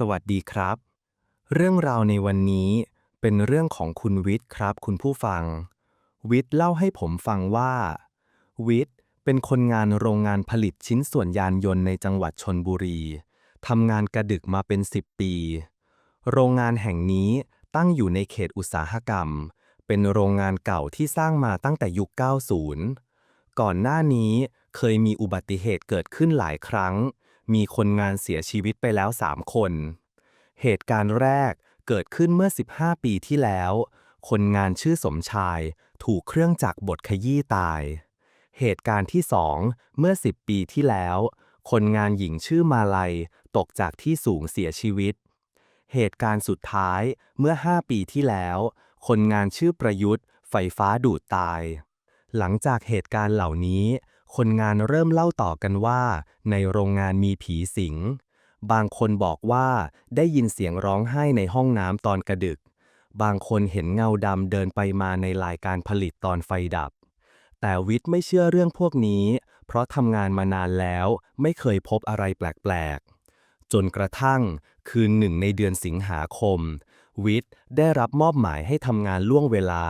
สวัสดีครับ เรื่องราวในวันนี้เป็นเรื่องของคุณวิทย์ครับ คุณผู้ฟัง วิทย์เล่าให้ผมฟังว่า วิทย์เป็นคนงานโรงงานผลิตชิ้นส่วนยานยนต์ในจังหวัดชนบุรีทำงานกระดึกมาเป็น 10 ปี โรงงานแห่งนี้ตั้งอยู่ในเขตอุตสาหกรรม เป็นโรงงานเก่าที่สร้างมาตั้งแต่ยุค 90 ก่อนหน้านี้เคยมีอุบัติเหตุเกิดขึ้นหลายครั้ง มีคนงานเสียชีวิตไปแล้ว 3 คน เหตุการณ์แรกเกิดขึ้นเมื่อ 15 ปีที่แล้ว คนงานชื่อสมชาย ถูกเครื่องจักรบดขยี้ตาย เหตุการณ์ที่ 2 เมื่อ 10 ปีที่แล้ว คนงานหญิงชื่อมาลัย ตกจากที่สูงเสียชีวิต เหตุการณ์สุดท้ายเมื่อ 5 ปีที่แล้ว คนงานชื่อประยุทธ์ ไฟฟ้าดูดตาย หลังจากเหตุการณ์เหล่านี้ คนงานเริ่มเล่าต่อกันว่า ในโรงงานมีผีสิง บางคนบอกว่าได้ยินเสียงร้องไห้ในห้องน้ำตอนกระดึก บางคนเห็นเงาดำเดินไปมาในลายการผลิตตอนไฟดับ แต่วิทย์ไม่เชื่อเรื่องพวกนี้ เพราะทำงานมานานแล้วไม่เคยพบอะไรแปลกๆ จนกระทั่ง คืนหนึ่งในเดือนสิงหาคม วิทย์ได้รับมอบหมายให้ทำงานล่วงเวลา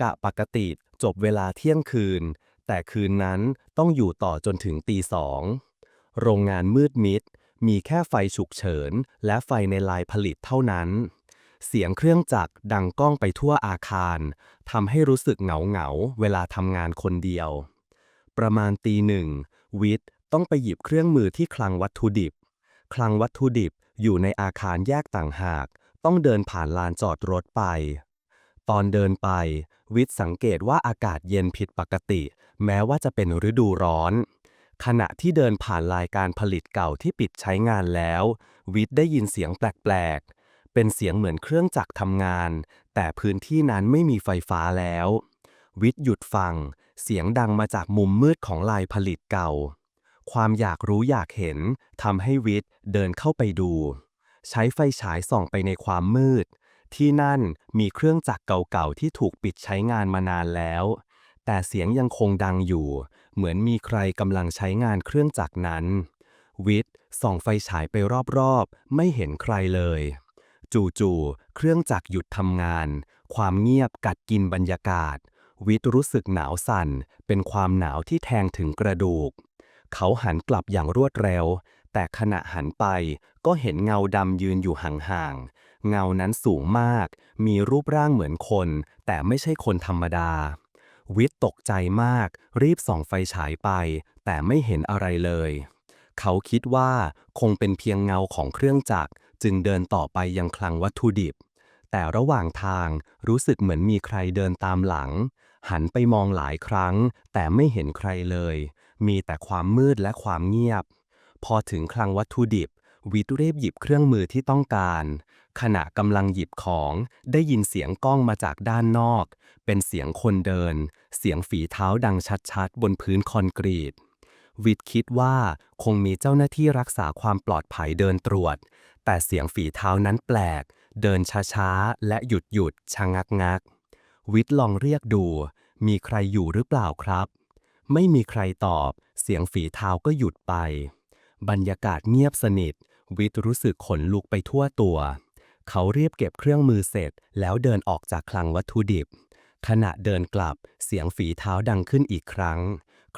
กะปกติจบเวลาเที่ยงคืน แต่คืนนั้นต้องอยู่ต่อจนถึงตีสอง โรงงานมืดมิด มีแค่ไฟฉุกเฉิน และไฟในลายผลิตเท่านั้น เสียงเครื่องจักรดังก้องไปทั่วอาคารทำให้รู้สึกเหงาเหงาเวลาทำงานคนเดียว ประมาณตีหนึ่ง วิทย์ต้องไปหยิบเครื่องมือที่คลังวัตถุดิบ คลังวัตถุดิบอยู่ในอาคารแยกต่างหาก ต้องเดินผ่านลานจอดรถไป ตอนเดินไป วิทย์สังเกตว่าอากาศเย็นผิดปกติ แม้ว่าจะเป็นฤดูร้อน ขณะที่เดินผ่านลายการผลิตเก่าที่ปิดใช้งานแล้ว วิทย์ได้ยินเสียงแปลกๆ เป็นเสียงเหมือนเครื่องจักรทำงาน แต่พื้นที่นั้นไม่มีไฟฟ้าแล้ว วิทย์หยุดฟัง เสียงดังมาจากมุมมืดของลายผลิตเก่า ความอยากรู้อยากเห็นทำให้วิทย์เดินเข้าไปดู ใช้ไฟฉายส่องไปในความมืด ที่นั่นมีเครื่องจักรเก่าๆที่ถูกปิดใช้งานมานานแล้ว แต่เสียงยังคงดังอยู่ เหมือนมีใครกำลังใช้งานเครื่องจักรนั้น วิทย์ส่องไฟฉายไปรอบๆ ไม่เห็นใครเลย จู่ๆ เครื่องจักรหยุดทำงาน ความเงียบกัดกินบรรยากาศ วิทย์รู้สึกหนาวสั่น เป็นความหนาวที่แทงถึงกระดูก เขาหันกลับอย่างรวดเร็ว แต่ขณะหันไปก็เห็นเงาดำยืนอยู่ห่างๆ เงานั้นสูงมาก มีรูปร่างเหมือนคน แต่ไม่ใช่คนธรรมดา วิทย์ตกใจมาก รีบส่องไฟฉายไป แต่ไม่เห็นอะไรเลย เขาคิดว่าคงเป็นเพียงเงาของเครื่องจักร จึงเดินต่อไปยังคลังวัตถุดิบ แต่ระหว่างทางรู้สึกเหมือนมีใครเดินตามหลัง หันไปมองหลายครั้ง แต่ไม่เห็นใครเลย มีแต่ความมืดและความเงียบ พอถึงคลังวัตถุดิบวิทย์รีบหยิบเครื่องมือที่ต้องการ ขณะกำลังหยิบของ ได้ยินเสียงก้องมาจากด้านนอก เป็นเสียงคนเดิน เสียงฝีเท้าดังชัดๆ บนพื้นคอนกรีต วิทย์คิดว่าคงมีเจ้าหน้าที่รักษาความปลอดภัยเดินตรวจ แต่เสียงฝีเท้านั้นแปลก เดินช้าๆ และหยุดหยุดชะงักงัก วิทย์ลองเรียกดู มีใครอยู่หรือเปล่าครับ ไม่มีใครตอบ เสียงฝีเท้าก็หยุดไป บรรยากาศเงียบสนิท วิทย์รู้สึกขนลุกไปทั่วตัว เขาเรียบเก็บเครื่องมือเสร็จ แล้วเดินออกจากคลังวัตถุดิบ ขณะเดินกลับเสียงฝีเท้าดังขึ้นอีกครั้ง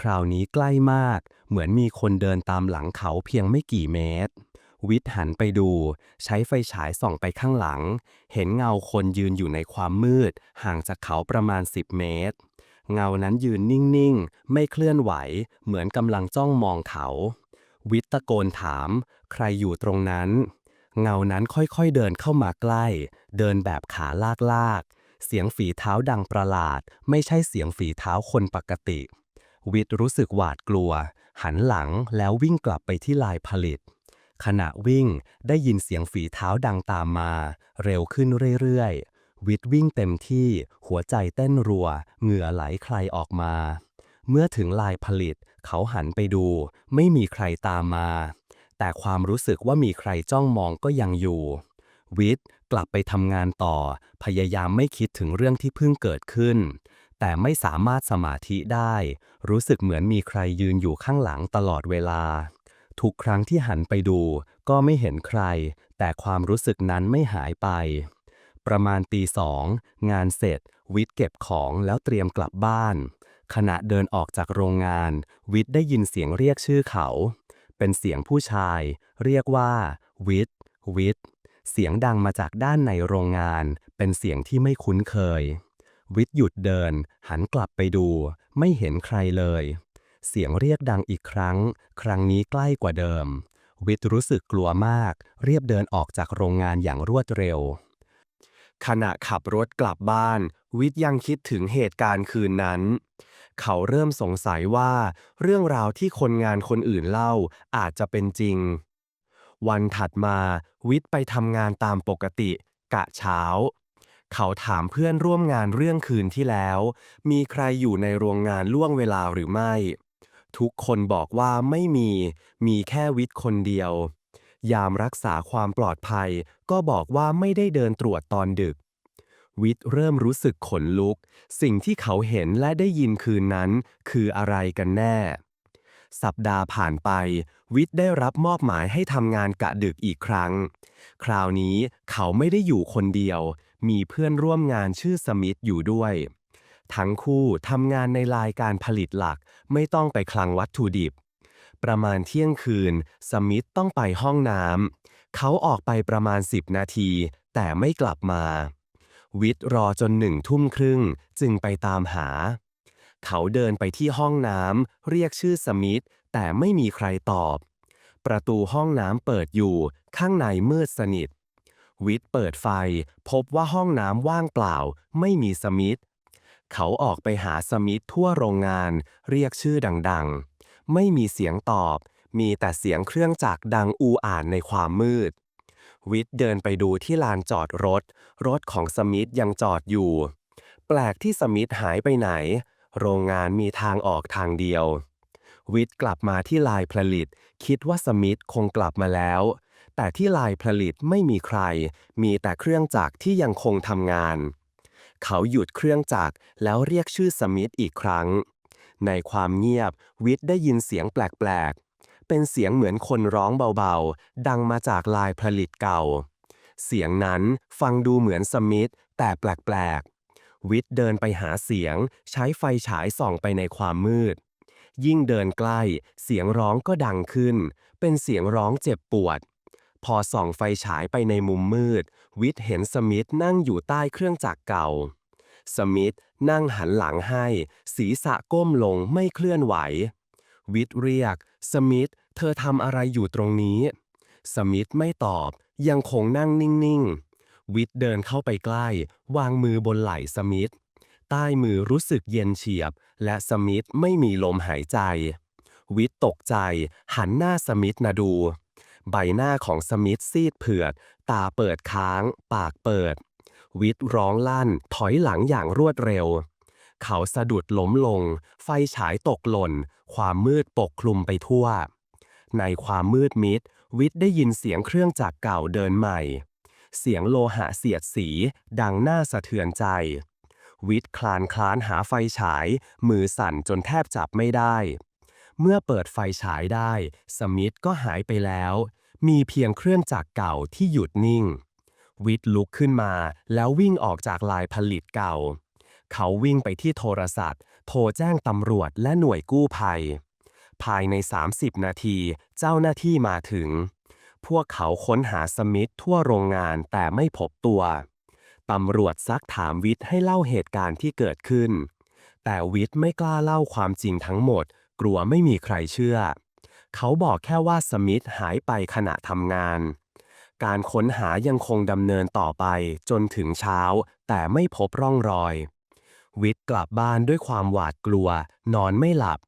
คราวนี้ใกล้มาก เหมือนมีคนเดินตามหลังเขาเพียงไม่กี่เมตร วิทย์หันไปดู ใช้ไฟฉายส่องไปข้างหลัง เห็นเงาคนยืนอยู่ในความมืด ห่างจากเขาประมาณ 10 เมตร เงานั้นยืนนิ่งๆ ไม่เคลื่อนไหว เหมือนกำลังจ้องมองเขา วิทย์ตะโกนถาม ใครอยู่ตรงนั้น เงานั้นค่อยๆเดินเข้ามาใกล้ เดินแบบขาลากๆเสียงฝีเท้าดังประหลาด ไม่ใช่เสียงฝีเท้าคนปกติ วิทย์รู้สึกหวาดกลัว หันหลังแล้ววิ่งกลับไปที่ลายผลิต ขณะวิ่งได้ยินเสียงฝีเท้าดังตามมา เร็วขึ้นเรื่อยๆ วิทย์วิ่งเต็มที่ หัวใจเต้นรัว เหงื่อไหลใครออกมา เมื่อถึงลายผลิต เขาหันไปดู ไม่มีใครตามมา แต่ความรู้สึกว่ามีใครจ้องมองก็ยังอยู่ วิทย์กลับไปทำงานต่อ พยายามไม่คิดถึงเรื่องที่เพิ่งเกิดขึ้น แต่ไม่สามารถสมาธิได้ รู้สึกเหมือนมีใครยืนอยู่ข้างหลังตลอดเวลา ทุกครั้งที่หันไปดู ก็ไม่เห็นใคร แต่ความรู้สึกนั้นไม่หายไป ประมาณตีสองงานเสร็จ วิทย์เก็บของแล้วเตรียมกลับบ้านขณะเดินออกจากโรงงาน วิทย์ได้ยินเสียงเรียกชื่อเขา เป็นเสียงผู้ชาย เรียกว่าวิทวิทเสียงดังมาจากด้านในโรงงาน เป็นเสียงที่ไม่คุ้นเคย วิทหยุดเดิน หันกลับไปดู ไม่เห็นใครเลย เสียงเรียกดังอีกครั้ง ครั้งนี้ใกล้กว่าเดิม วิทรู้สึกกลัวมาก เรียบเดินออกจากโรงงานอย่างรวดเร็ว ขณะขับรถกลับบ้าน วิทย์ยังคิดถึงเหตุการณ์คืนนั้น เขาเริ่มสงสัยว่า เรื่องราวที่คนงานคนอื่นเล่าอาจจะเป็นจริง วันถัดมา วิทย์ไปทำงานตามปกติ กะเช้า เขาถามเพื่อนร่วมงานเรื่องคืนที่แล้ว มีใครอยู่ในโรงงานล่วงเวลาหรือไม่ ทุกคนบอกว่าไม่มี มีแค่วิทย์คนเดียว ยามรักษาความปลอดภัย ก็บอกว่าไม่ได้เดินตรวจตอนดึก วิทย์เริ่มรู้สึกขนลุก สิ่งที่เขาเห็นและได้ยินคืนนั้น คืออะไรกันแน่ สัปดาห์ผ่านไป วิทย์ได้รับมอบหมายให้ทำงานกะดึกอีกครั้ง คราวนี้เขาไม่ได้อยู่คนเดียว มีเพื่อนร่วมงานชื่อสมิธอยู่ด้วยทั้งคู่ทำงานในลายการผลิตหลักไม่ต้องไปคลังวัตถุดิบ ประมาณเที่ยงคืน สมิธต้องไปห้องน้ำ เขาออกไปประมาณ 10 นาที แต่ไม่กลับมา วิทย์รอจนหนึ่งทุ่มครึ่งจึงไปตามหา เขาเดินไปที่ห้องน้ำ เรียกชื่อสมิธแต่ไม่มีใครตอบ ประตูห้องน้ำเปิดอยู่ ข้างในมืดสนิท วิทย์เปิดไฟ พบว่าห้องน้ำว่างเปล่า ไม่มีสมิธเขาออกไปหาสมิธทั่วโรงงาน เรียกชื่อดังๆ ไม่มีเสียงตอบ มีแต่เสียงเครื่องจักรดังอูอ่านในความมืด วิทย์เดินไปดูที่ลานจอดรถ รถของสมิธยังจอดอยู่ แปลกที่สมิธหายไปไหน โรงงานมีทางออกทางเดียว วิทย์กลับมาที่ลายผลิต คิดว่าสมิธคงกลับมาแล้ว แต่ที่ลายผลิตไม่มีใคร มีแต่เครื่องจักรที่ยังคงทำงาน เขาหยุดเครื่องจักรแล้วเรียกชื่อสมิธอีกครั้ง ในความเงียบ วิทย์ได้ยินเสียงแปลกๆ เป็นเสียงเหมือนคนร้องเบาๆ ดังมาจากลายผลิตเก่า เสียงนั้นฟังดูเหมือนสมิธแต่แปลกๆ วิทย์เดินไปหาเสียง ใช้ไฟฉายส่องไปในความมืด ยิ่งเดินใกล้ เสียงร้องก็ดังขึ้น เป็นเสียงร้องเจ็บปวด พอส่องไฟฉายไปในมุมมืด วิทย์เห็นสมิธนั่งอยู่ใต้เครื่องจักรเก่า สมิธนั่งหันหลังให้ ศีรษะก้มลงไม่เคลื่อนไหว วิทเรียก สมิธเธอทำอะไรอยู่ตรงนี้ สมิธไม่ตอบยังคงนั่งนิ่งๆ วิทเดินเข้าไปใกล้ วางมือบนไหล่สมิธใต้มือรู้สึกเย็นเฉียบ และสมิธไม่มีลมหายใจ วิทตกใจ หันหน้าสมิธมาดู ใบหน้าของสมิธซีดเผือด ตาเปิดค้าง ปากเปิด วิทย์ร้องลั่น ถอยหลังอย่างรวดเร็ว เขาสะดุดล้มลง ไฟฉายตกหล่น ความมืดปกคลุมไปทั่ว ในความมืดมิด วิทย์ได้ยินเสียงเครื่องจักรเก่าเดินใหม่ เสียงโลหะเสียดสี ดังน่าสะเทือนใจ วิทย์คลานคลานหาไฟฉาย มือสั่นจนแทบจับไม่ได้ เมื่อเปิดไฟฉายได้ สมิธก็หายไปแล้ว มีเพียงเครื่องจักรเก่าที่หยุดนิ่ง วิทย์ลุกขึ้นมา แล้ววิ่งออกจากลายผลิตเก่า เขาวิ่งไปที่โทรศัพท์ โทรแจ้งตำรวจและหน่วยกู้ภัย ภายใน 30 นาที เจ้าหน้าที่มาถึง พวกเขาค้นหาสมิธทั่วโรงงานแต่ไม่พบตัว ตำรวจซักถามวิทย์ให้เล่าเหตุการณ์ที่เกิดขึ้น แต่วิทย์ไม่กล้าเล่าความจริงทั้งหมด กลัวไม่มีใครเชื่อ เขาบอกแค่ว่าสมิธหายไปขณะทำงาน การค้นหายังคงดำเนินต่อไปจนถึงเช้า แต่ไม่พบร่องรอย วิทย์กลับบ้านด้วยความหวาดกลัว นอนไม่หลับ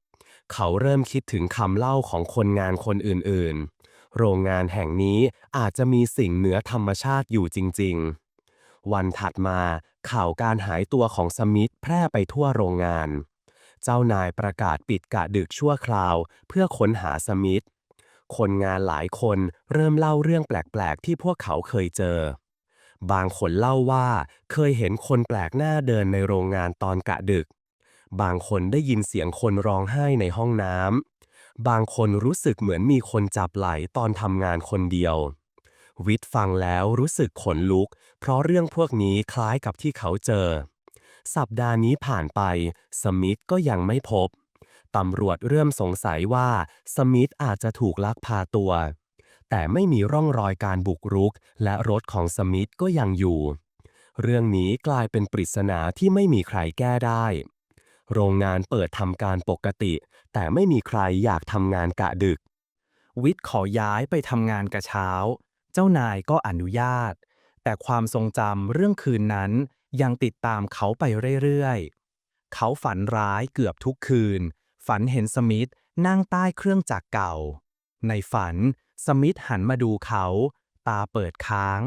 เขาเริ่มคิดถึงคำเล่าของคนงานคนอื่นๆ โรงงานแห่งนี้อาจจะมีสิ่งเหนือธรรมชาติอยู่จริง ๆ วันถัดมาข่าวการหายตัวของสมิธแพร่ไปทั่วโรงงาน เจ้านายประกาศปิดกะดึกชั่วคราว เพื่อค้นหาสมิธ คนงานหลายคนเริ่มเล่าเรื่องแปลก ๆ ที่พวกเขาเคยเจอ บางคนเล่าว่าเคยเห็นคนแปลกหน้าเดินในโรงงานตอนกะดึก บางคนได้ยินเสียงคนร้องไห้ในห้องน้ำ บางคนรู้สึกเหมือนมีคนจับไหล่ตอนทำงานคนเดียว วิทย์ฟังแล้วรู้สึกขนลุก เพราะเรื่องพวกนี้คล้ายกับที่เขาเจอ สัปดาห์นี้ผ่านไป สมิธก็ยังไม่พบ ตำรวจเริ่มสงสัยว่าสมิธอาจจะถูกลักพาตัว แต่ไม่มีร่องรอยการบุกรุก และรถของสมิธก็ยังอยู่ เรื่องนี้กลายเป็นปริศนาที่ไม่มีใครแก้ได้ โรงงานเปิดทำการปกติ แต่ไม่มีใครอยากทำงานกะดึก วิทย์ขอย้ายไปทำงานกะเช้า เจ้านายก็อนุญาต แต่ความทรงจำเรื่องคืนนั้นยังติดตามเขาไปเรื่อยๆ เขาฝันร้ายเกือบทุกคืน ฝันเห็นสมิธนั่งใต้เครื่องจักรเก่า ในฝัน สมิธหันมาดูเขา ตาเปิดค้าง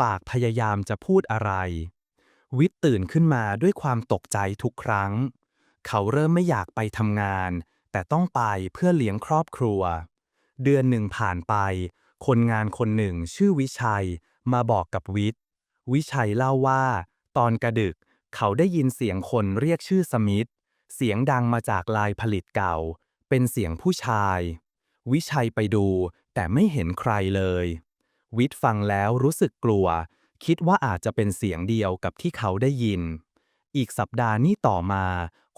ปากพยายามจะพูดอะไร วิทย์ตื่นขึ้นมาด้วยความตกใจทุกครั้ง เขาเริ่มไม่อยากไปทำงาน แต่ต้องไปเพื่อเลี้ยงครอบครัว เดือนหนึ่งผ่านไป คนงานคนหนึ่งชื่อวิชัยมาบอกกับวิทย์วิชัยเล่าว่า ตอนกระดึกเขาได้ยินเสียงคนเรียกชื่อสมิธ เสียงดังมาจากลายผลิตเก่า เป็นเสียงผู้ชาย วิชัยไปดูแต่ไม่เห็นใครเลย วิทย์ฟังแล้วรู้สึกกลัว คิดว่าอาจจะเป็นเสียงเดียวกับที่เขาได้ยิน อีกสัปดาห์นี้ต่อมา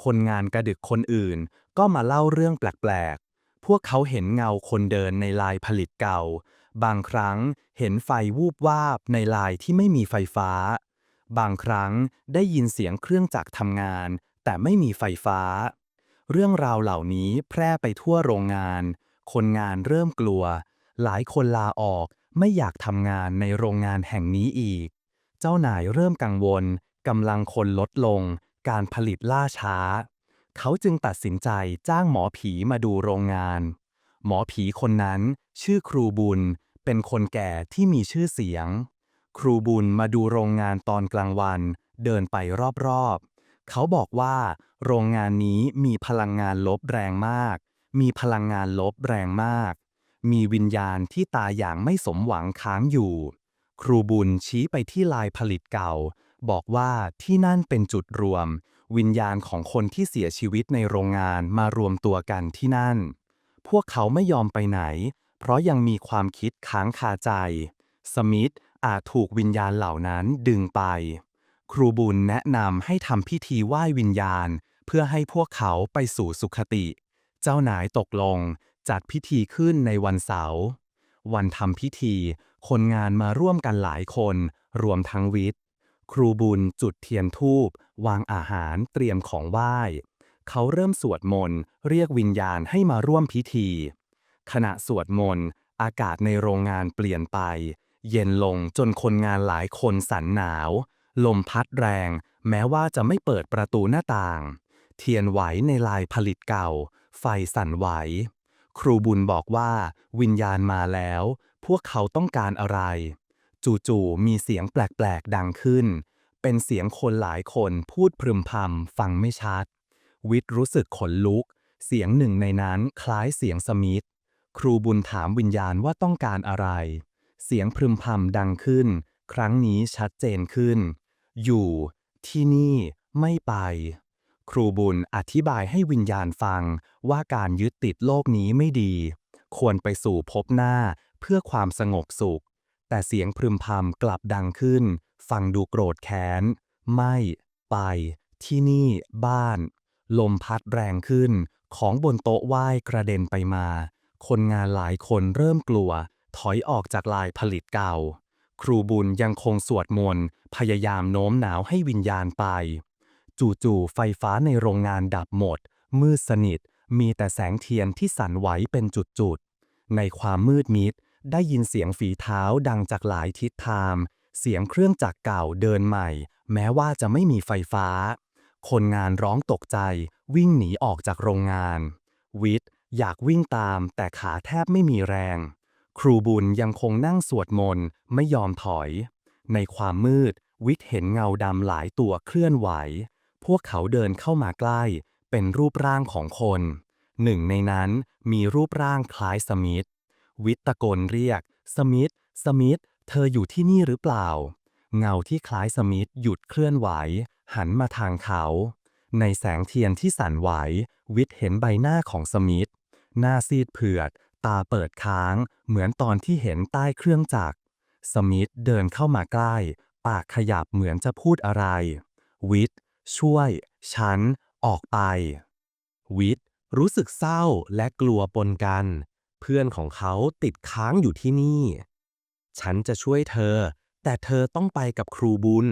คนงานกระดึกคนอื่น ก็มาเล่าเรื่องแปลกๆ พวกเขาเห็นเงาคนเดินในลายผลิตเก่า บางครั้งเห็นไฟวูบวาบในลายที่ไม่มีไฟฟ้า บางครั้งได้ยินเสียงเครื่องจักรทำงาน แต่ไม่มีไฟฟ้า เรื่องราวเหล่านี้แพร่ไปทั่วโรงงาน คนงานเริ่มกลัว หลายคนลาออกไม่อยากทำงานในโรงงานแห่งนี้อีก เจ้านายเริ่มกังวลกำลังคนลดลง การผลิตล่าช้า เขาจึงตัดสินใจจ้างหมอผีมาดูโรงงาน หมอผีคนนั้นชื่อครูบุญ เป็นคนแก่ที่มีชื่อเสียง ครูบุญมาดูโรงงานตอนกลางวัน เดินไปรอบ เขาบอกว่า โรงงานนี้มีพลังงานลบแรงมาก มีพลังงานลบแรงมาก มีวิญญาณที่ตายอย่างไม่สมหวังค้างอยู่ ครูบุญชี้ไปที่ลายผลิตเก่า บอกว่าที่นั่นเป็นจุดรวม วิญญาณของคนที่เสียชีวิตในโรงงานมารวมตัวกันที่นั่น พวกเขาไม่ยอมไปไหน เพราะยังมีความคิดค้างคาใจ สมิธอาจถูกวิญญาณเหล่านั้นดึงไป ครูบุญแนะนำให้ทำพิธีไหว้วิญญาณ เพื่อให้พวกเขาไปสู่สุขติ เจ้านายตกลงจัดพิธีขึ้นในวันเสาร์วันทำพิธี คนงานมาร่วมกันหลายคน รวมทั้งวิทย์ ครูบุญจุดเทียนธูปวางอาหารเตรียมของไหว้ เขาเริ่มสวดมนต์เรียกวิญญาณให้มาร่วมพิธี ขณะสวดมนต์อากาศในโรงงานเปลี่ยนไป เย็นลงจนคนงานหลายคนสั่นหนาว ลมพัดแรง แม้ว่าจะไม่เปิดประตูหน้าต่าง เทียนไหวในลายผลิตเก่า ไฟสั่นไหว ครูบุญบอกว่า วิญญาณมาแล้ว พวกเขาต้องการอะไร จู่ๆมีเสียงแปลกๆดังขึ้น เป็นเสียงคนหลายคนพูดพรึมพำฟังไม่ชัด วิทย์รู้สึกขนลุก เสียงหนึ่งในนั้นคล้ายเสียงสมิธครูบุญถามวิญญาณว่าต้องการอะไร เสียงพรึมพำดังขึ้น ครั้งนี้ชัดเจนขึ้น อยู่ที่นี่ไม่ไป ครูบุญอธิบายให้วิญญาณฟังว่าการยึดติดโลกนี้ไม่ดี ควรไปสู่ภพหน้าเพื่อความสงบสุข แต่เสียงพรึมพำกลับดังขึ้น ฟังดูโกรธแค้น ไม่ ไป ที่นี่บ้าน ลมพัดแรงขึ้น ของบนโต๊ะไหว้กระเด็นไปมา คนงานหลายคนเริ่มกลัว ถอยออกจากลายผลิตเก่า ครูบุญยังคงสวดมนต์พยายามโน้มหนาวให้วิญญาณไป จู่ๆไฟฟ้าในโรงงานดับหมด มืดสนิท มีแต่แสงเทียนที่สั่นไหวเป็นจุดๆ ในความมืดมิด ได้ยินเสียงฝีเท้าดังจากหลายทิศทาง เสียงเครื่องจักรเก่าเดินใหม่ แม้ว่าจะไม่มีไฟฟ้า คนงานร้องตกใจ วิ่งหนีออกจากโรงงาน วิทย์อยากวิ่งตามแต่ขาแทบไม่มีแรง ครูบุญยังคงนั่งสวดมนต์ไม่ยอมถอย ในความมืด วิทย์เห็นเงาดำหลายตัวเคลื่อนไหว พวกเขาเดินเข้ามาใกล้ เป็นรูปร่างของคน หนึ่งในนั้นมีรูปร่างคล้ายสมิธวิทย์ตะโกนเรียก สมิธสมิธเธออยู่ที่นี่หรือเปล่า เงาที่คล้ายสมิธหยุดเคลื่อนไหว หันมาทางเขา ในแสงเทียนที่สั่นไหว วิทย์เห็นใบหน้าของสมิธหน้าซีดเผือด ตาเปิดค้างเหมือนตอนที่เห็นใต้เครื่องจักร สมิธเดินเข้ามาใกล้ ปากขยับเหมือนจะพูดอะไร วิทช่วย ฉัน ออกไป วิทรู้สึกเศร้าและกลัวปนกัน เพื่อนของเขาติดค้างอยู่ที่นี่ ฉันจะช่วยเธอ แต่เธอต้องไปกับครูบุญ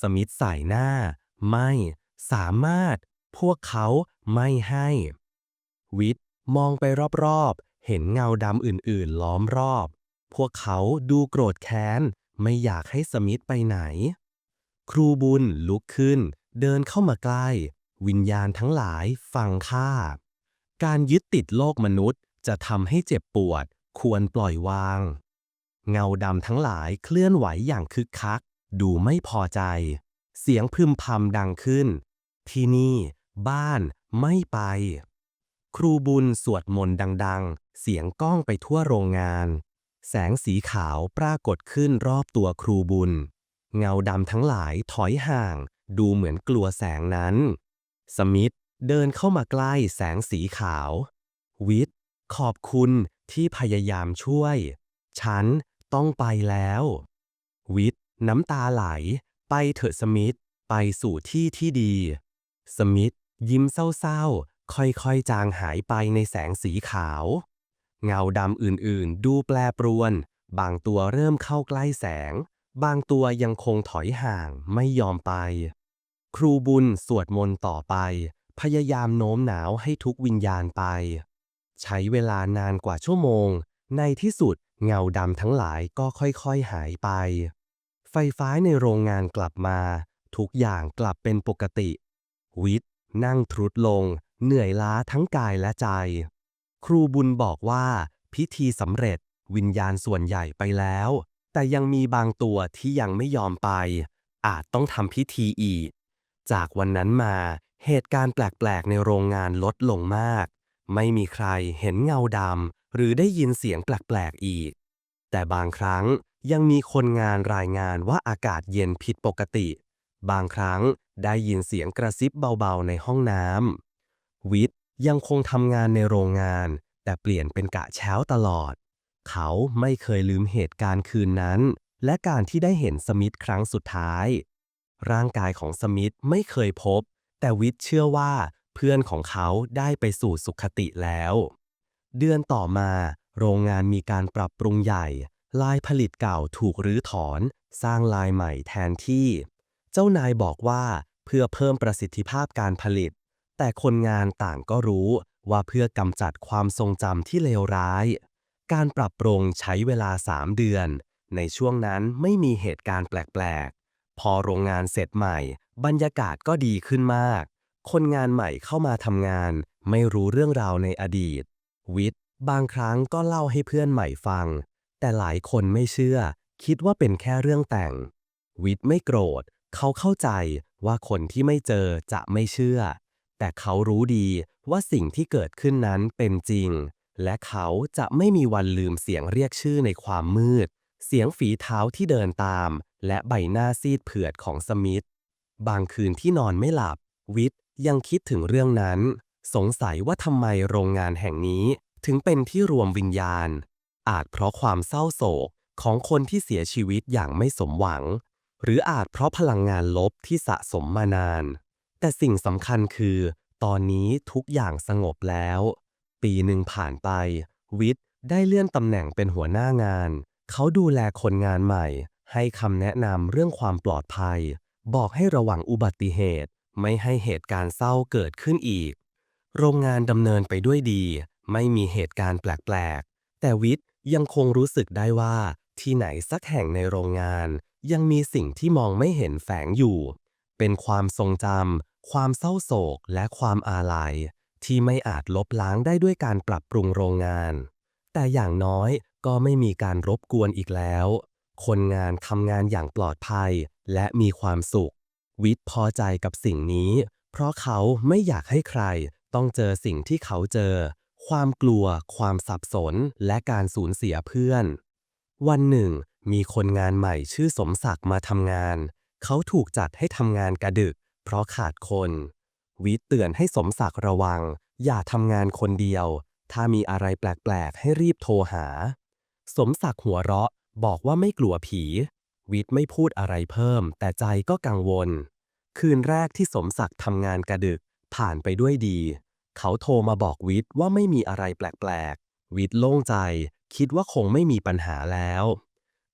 สมิธใส่หน้า ไม่ สามารถ พวกเขาไม่ให้ วิทมองไปรอบ เห็นเงาดำอื่นๆ ล้อมรอบ พวกเขาดูโกรธแค้น ไม่อยากให้สมิธไปไหน ครูบุญลุกขึ้น เดินเข้ามาใกล้ วิญญาณทั้งหลายฟังข้า การยึดติดโลกมนุษย์จะทำให้เจ็บปวด ควรปล่อยวาง เงาดำทั้งหลายเคลื่อนไหวอย่างคึกคัก ดูไม่พอใจ เสียงพึมพำดังขึ้น ที่นี่ บ้านไม่ไป ครูบุญสวดมนต์ดัง เสียงก้องไปทั่วโรงงาน แสงสีขาวปรากฏขึ้นรอบตัวครูบุญ เงาดำทั้งหลายถอยห่าง ดูเหมือนกลัวแสงนั้น สมิธเดินเข้ามาใกล้แสงสีขาว วิทย์ขอบคุณที่พยายามช่วย ฉันต้องไปแล้ว วิทย์น้ำตาไหล ไปเถอะสมิธไปสู่ที่ที่ดี สมิธยิ้มเศร้าๆ ค่อยๆ จางหายไปในแสงสีขาว เงาดำอื่นๆ ดูแปรปรวน บางตัวเริ่มเข้าใกล้แสง บางตัวยังคงถอยห่างไม่ยอมไป ครูบุญสวดมนต์ต่อไป พยายามโน้มหนาวให้ทุกวิญญาณไป ใช้เวลานานกว่าชั่วโมง ในที่สุดเงาดำทั้งหลายก็ค่อยๆหายไป ไฟฟ้าในโรงงานกลับมา ทุกอย่างกลับเป็นปกติ วิทย์นั่งทรุดลง เหนื่อยล้าทั้งกายและใจ ครูบุญบอกว่า พิธีสำเร็จวิญญาณส่วนใหญ่ไปแล้ว แต่ยังมีบางตัวที่ยังไม่ยอมไป อาจต้องทำพิธีอีก จากวันนั้นมาเหตุการณ์แปลกๆ ในโรงงานลดลงมาก ไม่มีใครเห็นเงาดำหรือได้ยินเสียงแปลกๆอีก แต่บางครั้งยังมีคนงานรายงานว่าอากาศเย็นผิดปกติ บางครั้งได้ยินเสียงกระซิบเบาๆในห้องน้ำวิทย์ ยังคงทำงานในโรงงาน แต่เปลี่ยนเป็นกะเช้าตลอด เขาไม่เคยลืมเหตุการณ์คืนนั้น และการที่ได้เห็นสมิธครั้งสุดท้าย ร่างกายของสมิธไม่เคยพบ แต่วิทย์เชื่อว่าเพื่อนของเขาได้ไปสู่สุขติแล้ว เดือนต่อมา โรงงานมีการปรับปรุงใหญ่ ลายผลิตเก่าถูกรื้อถอน สร้างลายใหม่แทนที่ เจ้านายบอกว่าเพื่อเพิ่มประสิทธิภาพการผลิต แต่คนงานต่างก็รู้ว่าเพื่อกำจัดความทรงจำที่เลวร้าย การปรับปรุงใช้เวลา 3 เดือน ในช่วงนั้นไม่มีเหตุการณ์แปลกๆ พอโรงงานเสร็จใหม่ บรรยากาศก็ดีขึ้นมาก คนงานใหม่เข้ามาทำงาน ไม่รู้เรื่องราวในอดีต วิทย์ บางครั้งก็เล่าให้เพื่อนใหม่ฟัง แต่หลายคนไม่เชื่อ คิดว่าเป็นแค่เรื่องแต่ง วิทย์ไม่โกรธ เขาเข้าใจว่าคนที่ไม่เจอจะไม่เชื่อ แต่เขารู้ดีว่าสิ่งที่เกิดขึ้นนั้นเป็นจริง และเขาจะไม่มีวันลืมเสียงเรียกชื่อในความมืด เสียงฝีเท้าที่เดินตาม และใบหน้าซีดเผือดของสมิธ บางคืนที่นอนไม่หลับ วิทยังคิดถึงเรื่องนั้น สงสัยว่าทำไมโรงงานแห่งนี้ถึงเป็นที่รวมวิญญาณ อาจเพราะความเศร้าโศกของคนที่เสียชีวิตอย่างไม่สมหวัง หรืออาจเพราะพลังงานลบที่สะสมมานาน แต่สิ่งสำคัญคือ ตอนนี้ทุกอย่างสงบแล้ว ปีหนึ่งผ่านไป วิทย์ได้เลื่อนตำแหน่งเป็นหัวหน้างาน เขาดูแลคนงานใหม่ ให้คำแนะนำเรื่องความปลอดภัย บอกให้ระวังอุบัติเหตุ ไม่ให้เหตุการณ์เศร้าเกิดขึ้นอีก โรงงานดำเนินไปด้วยดี ไม่มีเหตุการณ์แปลกๆ แต่วิทย์ยังคงรู้สึกได้ว่า ที่ไหนสักแห่งในโรงงาน ยังมีสิ่งที่มองไม่เห็นแฝงอยู่ เป็นความทรงจำ ความเศร้าโศกและความอาลัย ที่ไม่อาจลบล้างได้ด้วยการปรับปรุงโรงงาน แต่อย่างน้อยก็ไม่มีการรบกวนอีกแล้ว คนงานทำงานอย่างปลอดภัยและมีความสุข วิทย์พอใจกับสิ่งนี้ เพราะเขาไม่อยากให้ใครต้องเจอสิ่งที่เขาเจอ ความกลัว ความสับสน และการสูญเสียเพื่อน วันหนึ่ง มีคนงานใหม่ชื่อสมศักดิ์มาทำงาน เขาถูกจัดให้ทำงานกระดึก เพราะขาดคน วิทย์เตือนให้สมศักดิ์ระวัง อย่าทำงานคนเดียว ถ้ามีอะไรแปลกๆ ให้รีบโทรหา สมศักดิ์หัวเราะบอกว่าไม่กลัวผี วิทย์ไม่พูดอะไรเพิ่ม แต่ใจก็กังวล คืนแรกที่สมศักดิ์ทำงานกระดึก ผ่านไปด้วยดี เขาโทรมาบอกวิทย์ว่าไม่มีอะไรแปลกๆ วิทย์โล่งใจ คิดว่าคงไม่มีปัญหาแล้ว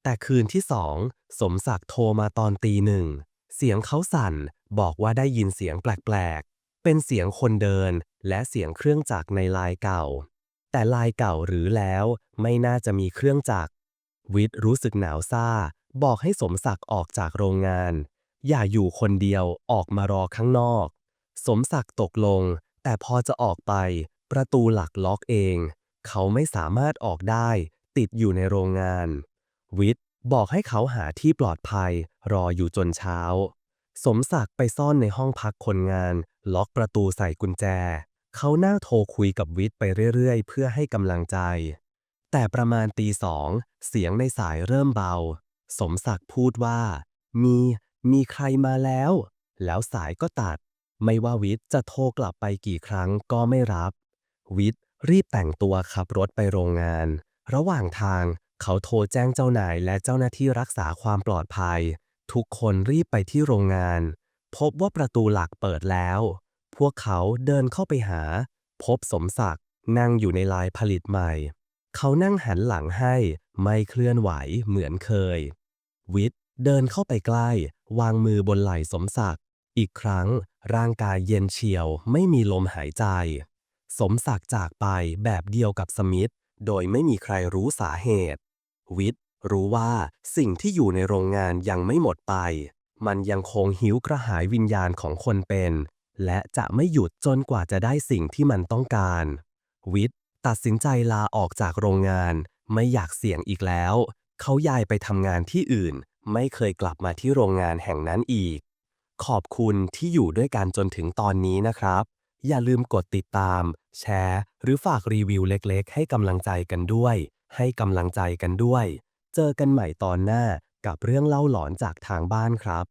แต่คืนที่สองสมศักดิ์โทรมาตอนตีหนึ่ง เสียงเขาสั่น บอกว่าได้ยินเสียงแปลกๆ เป็นเสียงคนเดินและเสียงเครื่องจักรในลายเก่า แต่ลายเก่าหรือแล้วไม่น่าจะมีเครื่องจักร วิทย์รู้สึกหนาวซ่า บอกให้สมศักดิ์ออกจากโรงงาน อย่าอยู่คนเดียวออกมารอข้างนอก สมศักดิ์ตกลง แต่พอจะออกไป ประตูหลักล็อกเอง เขาไม่สามารถออกได้ ติดอยู่ในโรงงาน วิทย์บอกให้เขาหาที่ปลอดภัย รออยู่จนเช้า สมศักดิ์ไปซ่อนในห้องพักคนงาน ล็อกประตูใส่กุญแจ เขานั่งโทรคุยกับวิทย์ไปเรื่อยๆ เพื่อให้กำลังใจ แต่ประมาณตีสอง เสียงในสายเริ่มเบา สมศักดิ์พูดว่า มี มีใครมาแล้ว แล้วสายก็ตัด ไม่ว่าวิทย์จะโทรกลับไปกี่ครั้งก็ไม่รับ วิทย์รีบแต่งตัวขับรถไปโรงงาน ระหว่างทางเขาโทรแจ้งเจ้านายและเจ้าหน้าที่รักษาความปลอดภัย ทุกคนรีบไปที่โรงงาน พบว่าประตูหลักเปิดแล้ว พวกเขาเดินเข้าไปหา พบสมศักดิ์นั่งอยู่ในลายผลิตใหม่ เขานั่งหันหลังให้ไม่เคลื่อนไหวเหมือนเคย วิทย์เดินเข้าไปใกล้ วางมือบนไหล่สมศักดิ์อีกครั้งร่างกายเย็นเฉียวไม่มีลมหายใจ สมศักดิ์จากไปแบบเดียวกับสมิธโดยไม่มีใครรู้สาเหตุ วิทย์ รู้ว่าสิ่งที่อยู่ในโรงงานยังไม่หมดไป มันยังคงหิวกระหายวิญญาณของคนเป็น และจะไม่หยุดจนกว่าจะได้สิ่งที่มันต้องการ วิทย์ตัดสินใจลาออกจากโรงงาน ไม่อยากเสี่ยงอีกแล้ว เขาย้ายไปทำงานที่อื่น ไม่เคยกลับมาที่โรงงานแห่งนั้นอีก ขอบคุณที่อยู่ด้วยกันจนถึงตอนนี้นะครับ อย่าลืมกดติดตาม แชร์ หรือฝากรีวิวเล็กๆ ให้กำลังใจกันด้วย ให้กำลังใจกันด้วย เจอกันใหม่ตอนหน้ากับเรื่องเล่าหลอนจากทางบ้านครับ